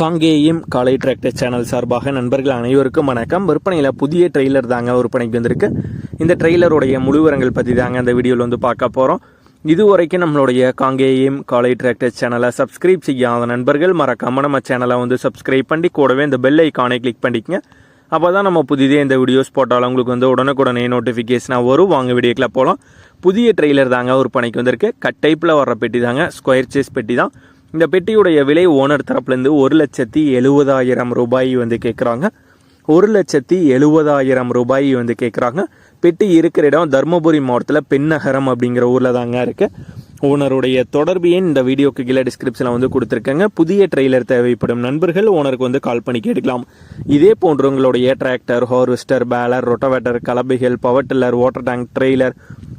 காங்கேயம் காலை tractor channel சார்பாக நண்பர்கள் அனைவருக்கும் வணக்கம். விற்பனையில் புதிய ட்ரெய்லர் தாங்க விற்பனைக்கு வந்திருக்கு. இந்த ட்ரெய்லருடைய முழுவரங்கள் பற்றி தாங்க இந்த வீடியோவில் வந்து பார்க்க போகிறோம் இதுவரைக்கும் நம்மளுடைய காங்கேயம் காலை டிராக்டர் சேனலை சப்ஸ்கிரைப் செய்யாத நண்பர்கள் மறக்காமல் நம்ம சேனலை வந்து சப்ஸ்கிரைப் பண்ணி கூடவே இந்த பெல் ஐக்கானை கிளிக் பண்ணிக்கங்க. அப்போ தான் நம்ம புதிதே இந்த வீடியோஸ் போட்டாலும் உங்களுக்கு வந்து உடனுக்குடனே நோட்டிஃபிகேஷனாக வரும். வாங்க வீடியோக்கில் போகலாம் புதிய ட்ரெய்லர் தாங்க விற்பனைக்கு வந்திருக்கு. கட் டைப்பில் வர்ற பெட்டி தாங்க ஸ்கொயர் சேஸ் பெட்டி தான். இந்த பெட்டியுடைய விலை ஓனர் தரப்புலேருந்து ஒரு லட்சத்தி எழுபதாயிரம் ரூபாய் வந்து கேட்குறாங்க. ஒரு லட்சத்தி எழுபதாயிரம் ரூபாய் வந்து கேட்குறாங்க. பெட்டி இருக்கிற இடம் தருமபுரி மாவட்டத்தில் பெண்ணகரம் அப்படிங்கிற ஊரில் தாங்க இருக்குது ஓனருடைய தொடர்பு எண் இந்த வீடியோக்கு கீழே டிஸ்கிரிப்ஷனில் வந்து கொடுத்துருக்கேங்க. புதிய ட்ரெய்லர் தேவைப்படும் நண்பர்கள் ஓனருக்கு வந்து கால் பண்ணி கேட்டுக்கலாம். இதே போன்று உங்களுடைய tractor harvester baler rotavator கலபைகள் power tiller water tank trailer